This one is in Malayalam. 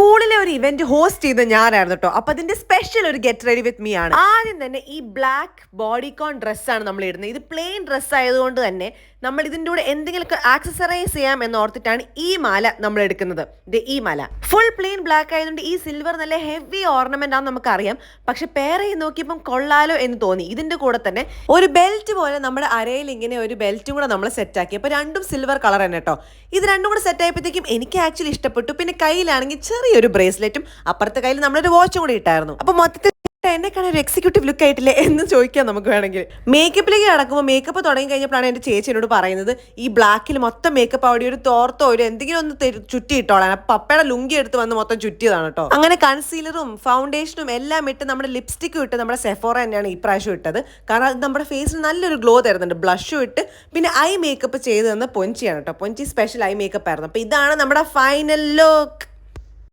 സ്കൂളിലെ ഒരു ഇവന്റ് ഹോസ്റ്റ് ചെയ്ത ഞാനായിരുന്നു കേട്ടോ അപ്പൊ അതിന്റെ സ്പെഷ്യൽ ഒരു ഗെറ്റ് റെഡി വിത്ത് മീ ആണ്. ആദ്യം തന്നെ ഈ ബ്ലാക്ക് ബോഡിക്കോൺ ഡ്രസ്സാണ് നമ്മൾ ഇടുന്നത്. ഇത് പ്ലെയിൻ ഡ്രസ്സ് ആയതുകൊണ്ട് തന്നെ നമ്മൾ ഇതിന്റെ കൂടെ എന്തെങ്കിലുമൊക്കെ ആക്സസറൈസ് ചെയ്യാം എന്ന് ഓർത്തിട്ടാണ് ഈ മാല നമ്മൾ എടുക്കുന്നത്. ഇത് ഈ മാല. ഫുൾ പ്ലെയിൻ ബ്ലാക്ക് ആയതുകൊണ്ട് ഈ സിൽവർ നല്ല ഹെവി ഓർണമെന്റ് ആണെന്ന് നമുക്കറിയാം. പക്ഷെ പേരെ നോക്കിയപ്പം കൊള്ളാലോ എന്ന് തോന്നി. ഇതിന്റെ കൂടെ തന്നെ ഒരു ബെൽറ്റ് പോലെ നമ്മുടെ അരയിൽ ഇങ്ങനെ ഒരു ബെൽറ്റും കൂടെ നമ്മൾ സെറ്റ് ആക്കി. അപ്പൊ രണ്ടും സിൽവർ കളർ തന്നെ കേട്ടോ ഇത് രണ്ടും കൂടെ സെറ്റ് ആയപ്പോഴത്തേക്കും എനിക്ക് ആക്ച്വലി ഇഷ്ടപ്പെട്ടു. പിന്നെ കയ്യിലാണെങ്കിൽ ചെറിയൊരു ബ്രേസ്ലെറ്റും അപ്പുറത്തെ കയ്യിൽ നമ്മളൊരു വാച്ചും കൂടി ഇട്ടായിരുന്നു. അപ്പൊ മൊത്തത്തിൽ എന്നെ കാണാൻ ഒരു എക്സിക്യൂട്ടീവ് ലുക്ക് ആയിട്ടില്ലേ എന്ന് ചോദിക്കാം നമുക്ക് വേണമെങ്കിൽ. മേക്കപ്പിലേക്ക് കിടക്കുമ്പോൾ മേക്കപ്പ് തുടങ്ങി കഴിഞ്ഞപ്പോഴാണ് എന്റെ എന്നോട് പറയുന്നത് ഈ ബ്ലാക്കിൽ മൊത്തം മേക്കപ്പ് അവിടെ ഒരു തോർത്തോ ഒരു എന്തെങ്കിലും ഒന്ന് ചുറ്റി ഇട്ടോളാൻ പപ്പയുടെ ലുങ്കി എടുത്ത് വന്ന് മൊത്തം ചുറ്റിയതാണ് കേട്ടോ. അങ്ങനെ കൺസീലറും ഫൗണ്ടേഷനും എല്ലാം ഇട്ട് നമ്മുടെ ലിപ്സ്റ്റിക്കും ഇട്ട് നമ്മുടെ സെഫോറ തന്നെയാണ് ഈ പ്രാവശ്യം ഇട്ടത്. കാരണം അത് നമ്മുടെ ഫേസിൽ നല്ലൊരു ഗ്ലോ തരുന്നുണ്ട്. ബ്ലഷും ഇട്ട് പിന്നെ ഐ മേക്കപ്പ് ചെയ്ത് തന്ന പൊഞ്ചിയാണ് കേട്ടോ. പൊഞ്ചി സ്പെഷ്യൽ ഐ മേക്കപ്പ് ആയിരുന്നു. അപ്പൊ ഇതാണ് നമ്മുടെ ഫൈനൽ ലുക്ക്